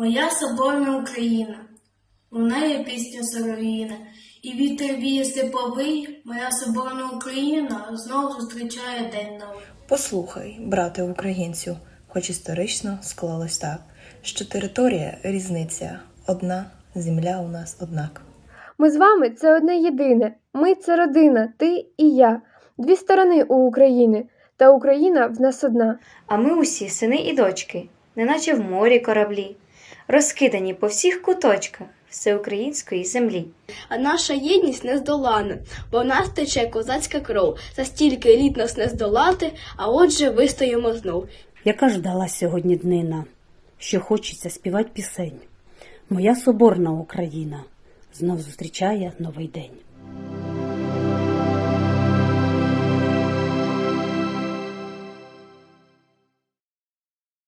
Моя соборна Україна, лунає пісня солов'їна, і вітер віє степовий, моя соборна Україна знов зустрічає день новий. Послухай, брате українцю, хоч історично склалось так, що територія різниця одна, земля у нас однак. Ми з вами це одне єдине. Ми це родина, ти і я. Дві сторони у України, та Україна в нас одна. А ми усі сини і дочки, неначе в морі кораблі, розкидані по всіх куточках всеукраїнської землі. А наша єдність нездолана, бо в нас тече козацька кров. За стільки літ нас не здолати, а отже вистоїмо знов. Яка ж дала сьогодні днина, що хочеться співати пісень. Моя соборна Україна знов зустрічає новий день.